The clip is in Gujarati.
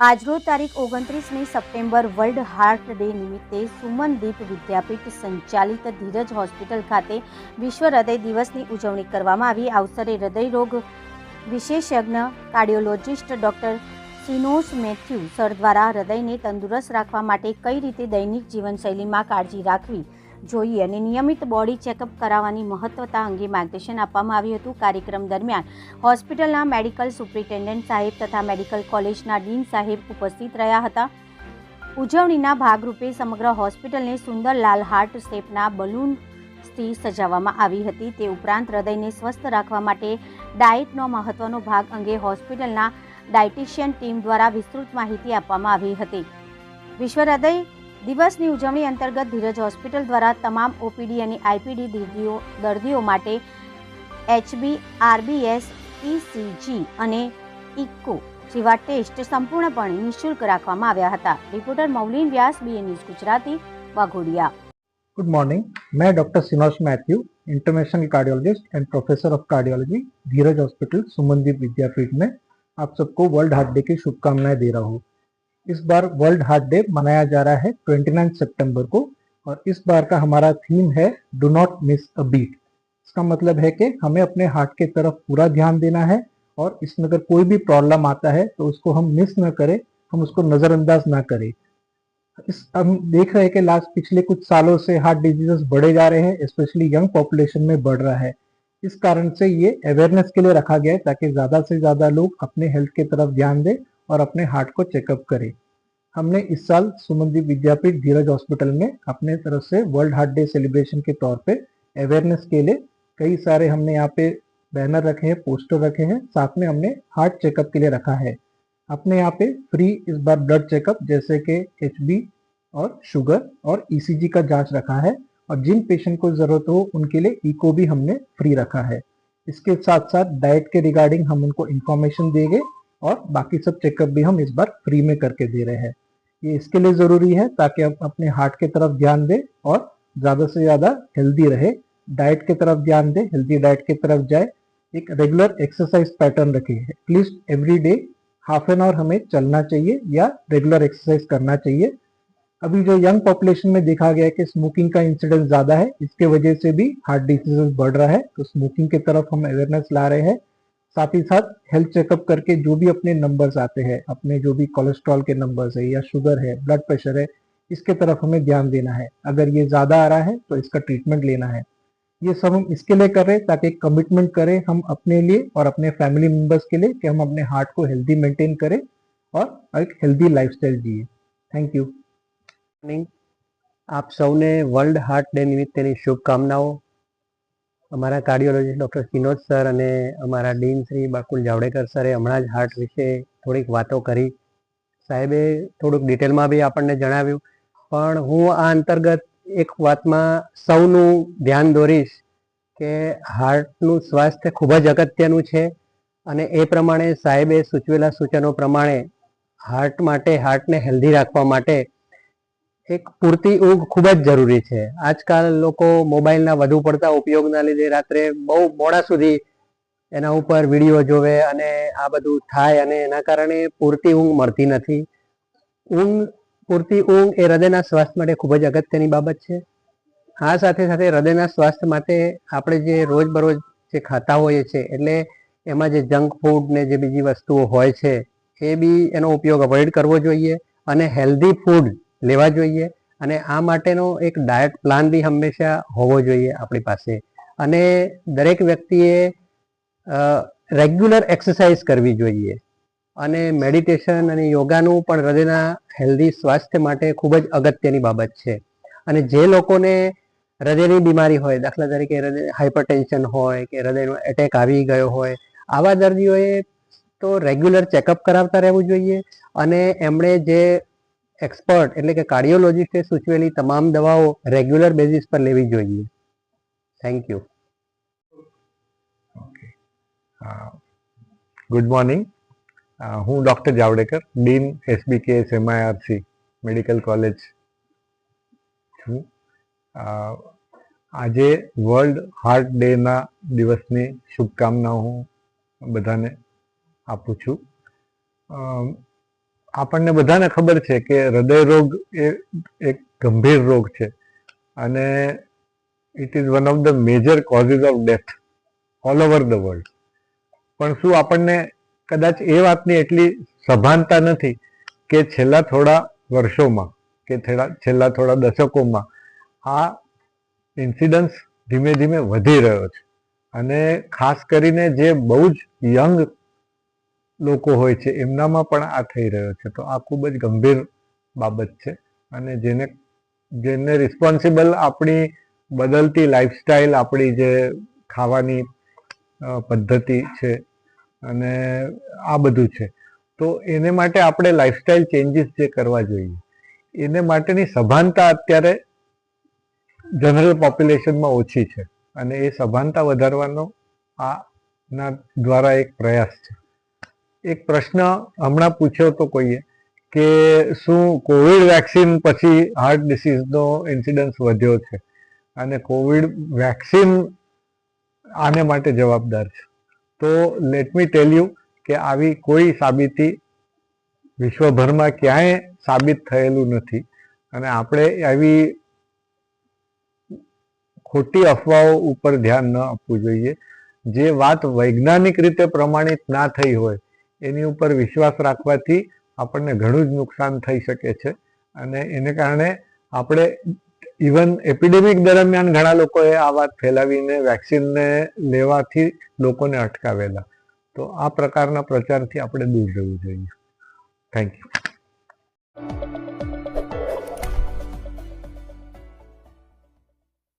આજરોજ તારીખ ઓગણત્રીસમી સપ્ટેમ્બર વર્લ્ડ હાર્ટ ડે નિમિત્તે સુમનદીપ વિદ્યાપીઠ સંચાલિત ધીરજ હોસ્પિટલ ખાતે વિશ્વ હૃદય દિવસની ઉજવણી કરવામાં આવી. આ અવસરે હૃદયરોગ વિશેષજ્ઞ cardiologist doctor Sinoj Mathew sir દ્વારા હૃદયને તંદુરસ્ત રાખવા માટે કઈ રીતે દૈનિક જીવનશૈલીમાં કાળજી રાખવી? જોઈએ અને નિયમિત બોડી ચેકઅપ કરાવવાની મહત્વતા અંગે માર્ગદર્શન આપવામાં આવ્યું હતું. કાર્યક્રમ દરમિયાન હોસ્પિટલના મેડિકલ સુપ્રિન્ટેન્ડન્ટ સાહેબ તથા મેડિકલ કોલેજના ડીન સાહેબ ઉપસ્થિત રહ્યા હતા. ઉજવણીના ભાગરૂપે સમગ્ર હોસ્પિટલને સુંદર લાલ હાર્ટ શેપના બલૂનથી સજાવવામાં આવી હતી. તે ઉપરાંત હૃદયને સ્વસ્થ રાખવા માટે ડાયટનો મહત્વનો ભાગ અંગે હોસ્પિટલના ડાયટિશિયન ટીમ દ્વારા વિસ્તૃત માહિતી આપવામાં આવી હતી. વિશ્વ હૃદય દિવસની ઉજવણી અંતર્ગત ધીરજ હોસ્પિટલ દ્વારા તમામ ઓપીડી અને આઈપીડી દર્દીઓ દર્દીઓ માટે એચબી આરબીએસ ઇસીજી અને ઇકો જેવા ટેસ્ટ સંપૂર્ણપણે નિઃશુલ્ક રાખવામાં આવ્યા હતા. Reporter Maulin Vyas BA news Gujarati, Waghodia. Good morning મેં doctor Sinoj Mathew, international cardiologist and professor of cardiology, Dhiraj hospital Sumandeep Vidyapeeth में आप सबको वर्ल्ड हार्ट डे की शुभकामनाएं दे रहा हूँ इस बार वर्ल्ड हार्ट डे मनाया जा रहा है 29 सितंबर को और इस बार का हमारा थीम है do not miss a beat इसका मतलब है कि हमें अपने हार्ट के तरफ़ पूरा ध्यान देना है और इसमें अगर कोई भी प्रॉब्लम आता है तो उसको हम मिस ना करें, हम उसको नज़रअंदाज ना करें। इस, हम देख रहे हैं कि लास्ट पिछले कुछ सालों से हार्ट डिजीजेस बढ़े जा रहे हैं स्पेशली यंग पॉपुलेशन में बढ़ रहा है। इस कारण से ये अवेयरनेस के लिए रखा गया है ताकि ज़्यादा से ज़्यादा लोग अपने हेल्थ की तरफ़ ध्यान दें और अपने हार्ट को चेकअप करें। हमने इस साल सुमनदीप विद्यापीठ धीरज हॉस्पिटल में अपने तरफ़ से वर्ल्ड हार्ट डे सेलिब्रेशन के तौर पे अवेयरनेस के लिए कई सारे हमने यहाँ पे बैनर रखे हैं, पोस्टर रखे हैं, साथ में हमने हार्ट चेकअप के लिए रखा है। अपने यहाँ पे फ्री इस बार ब्लड चेकअप, जैसे कि एच और शुगर और ईसीजी का जाँच रखा है और जिन पेशेंट को ज़रूरत हो, उनके लिए इको भी हमने फ्री रखा है। इसके साथ साथ डाइट के रिगार्डिंग हम उनको इन्फॉर्मेशन देंगे और बाकी सब चेकअप भी हम इस बार फ्री में करके दे रहे हैं। ये इसके लिए ज़रूरी है ताकि आप अपने हार्ट की तरफ़ ध्यान दें और ज़्यादा से ज़्यादा हेल्दी रहे। डाइट की तरफ़ ध्यान दें हेल्दी डाइट की तरफ़ जाए। एक रेगुलर एक्सरसाइज पैटर्न रखें। At least every day half an hour हमें चलना चाहिए या रेगुलर एक्सरसाइज करना चाहिए। अभी जो यंग पॉपुलेशन में देखा गया है कि स्मोकिंग का इंसिडेंस ज़्यादा है, इसके वजह से भी हार्ट डिजीजेस बढ़ रहा है। तो स्मोकिंग की तरफ़ हम अवेयरनेस ला रहे हैं। साथ ही साथ हेल्थ चेकअप करके जो भी अपने नंबर्स आते हैं अपने जो भी कोलेस्ट्रॉल के नंबर्स है या शुगर है ब्लड प्रेशर है इसके तरफ हमें ध्यान देना है अगर ये ज्यादा आ रहा है तो इसका ट्रीटमेंट लेना है ये सब हम इसके लिए कर रहे हैं ताकि कमिटमेंट करें हम अपने लिए और अपने फैमिली मेंबर्स के लिए कि हम अपने हार्ट को हेल्दी मेंटेन करें और एक हेल्दी लाइफस्टाइल जिए थैंक यू મોર્નિંગ આપ સૌને વર્લ્ડ હાર્ટ ડે નિમિત્તેની શુભકામનાઓ અમારા કાર્ડિયોલોજીસ્ટ ડૉક્ટર સિનોજ સર અને અમારા ડીન શ્રી બાકુલ જાવડેકર સરે હમણાં જ હાર્ટ વિશે થોડીક વાતો કરી. સાહેબે થોડુંક ડિટેલમાં બી આપણને જણાવ્યું. પણ હું આ અંતર્ગત એક વાતમાં સૌનું ધ્યાન દોરીશ કે હાર્ટનું સ્વાસ્થ્ય ખૂબ જ અગત્યનું છે અને એ પ્રમાણે સાહેબે સૂચવેલા સૂચનો પ્રમાણે હાર્ટ માટે, હાર્ટને હેલ્ધી રાખવા માટે એક પૂરતી ઊંઘ ખૂબ જ જરૂરી છે. આજકાલ લોકો મોબાઈલના વધુ પડતા ઉપયોગના લીધે રાત્રે બહુ મોડા સુધી એના ઉપર વીડિયો જોવે અને આ બધું થાય અને એના કારણે પૂરતી ઊંઘ મળતી નથી. ઊંઘ, પૂરતી ઊંઘ એ હૃદયના સ્વાસ્થ્ય માટે ખૂબ જ અગત્યની બાબત છે. આ સાથે સાથે હૃદયના સ્વાસ્થ્ય માટે આપણે જે રોજબરોજ જે ખાતા હોઈએ છીએ, એટલે એમાં જે જંક ફૂડ ને જે બીજી વસ્તુઓ હોય છે, એ બી એનો ઉપયોગ અવોઇડ કરવો જોઈએ અને હેલ્ધી ફૂડ લેવા જોઈએ અને આ માટેનો એક ડાયટ પ્લાન બી હંમેશા હોવો જોઈએ આપણી પાસે. અને દરેક વ્યક્તિએ રેગ્યુલર એક્સરસાઇઝ કરવી જોઈએ. અને મેડિટેશન અને યોગાનું પણ હૃદયના હેલ્ધી સ્વાસ્થ્ય માટે ખૂબ જ અગત્યની બાબત છે. અને જે લોકોને હૃદયની બીમારી હોય, દાખલા તરીકે હૃદય હાઇપરટેન્શન હોય કે હૃદયનો એટેક આવી ગયો હોય, આવા દર્દીઓએ તો રેગ્યુલર ચેકઅપ કરાવતા રહેવું જોઈએ. અને એમણે જે એક્સપર્ટ એટલે કે કાર્ડિયોલોજિસ્ટે સૂચવેલી તમામ દવાઓ રેગ્યુલર બેઝિસ પર લેવી જોઈએ. થેન્ક યુ ગુડ મોર્નિંગ હું doctor Javadekar dean SBKS MIRC medical college છું. અ, આજે વર્લ્ડ હાર્ટ ડેના દિવસની શુભકામનાઓ હું બધાને આપું છું. અમ, આપણને બધાને ખબર છે કે હૃદય રોગ એ એક ગંભીર રોગ છે. અને it is one of the major causes of death all over the world પણ શું આપણને કદાચ એ વાતની એટલી સભાનતા નથી કે છેલ્લા થોડા વર્ષોમાં કે છેલ્લા થોડા દશકોમાં આ ઇન્સિડન્સ ધીમે ધીમે વધી રહ્યો છે. અને ખાસ કરીને જે બહુ જ યંગ લોકો હોય છે, એમનામાં પણ આ થઈ રહ્યો છે. તો આ ખૂબ જ ગંભીર બાબત છે અને જેને જેને રિસ્પોન્સિબલ આપણી બદલતી લાઈફસ્ટાઈલ આપણી જે ખાવાની પદ્ધતિ છે અને આ બધું છે. તો એને માટે આપણે લાઈફસ્ટાઈલ ચેન્જીસ જે કરવા જોઈએ, એને માટેની સભાનતા અત્યારે જનરલ પોપ્યુલેશનમાં ઓછી છે અને એ સભાનતા વધારવાનો આના દ્વારા એક પ્રયાસ છે. એક પ્રશ્ન હમણાં પૂછ્યો તો કોઈએ કે શું કોવિડ વેક્સિન પછી હાર્ટ ડિસીઝનો ઇન્સિડન્સ વધ્યો છે? અને કોવિડ વેક્સિન આને માટે જવાબદાર છે. તો લેટ મી ટેલ યુ કે આવી કોઈ સાબિતી વિશ્વભરમાં ક્યાંય સાબિત થયેલું નથી. અને આપણે આવી ખોટી અફવાઓ ઉપર ધ્યાન ન આપવું જોઈએ. જે વાત વૈજ્ઞાનિક રીતે પ્રમાણિત ના થઈ હોય એની ઉપર વિશ્વાસ રાખવાથી આપણને ઘણું જ નુકસાન થઈ શકે છે. અને એને કારણે આપણે ઇવન એપિડેમિક દરમિયાન ઘણા લોકોએ આ વાત ફેલાવીને વેક્સિનને લેવાથી લોકોને અટકાવેલા. તો આ પ્રકારના પ્રચારથી આપણે દૂર રહેવું જોઈએ. Thank you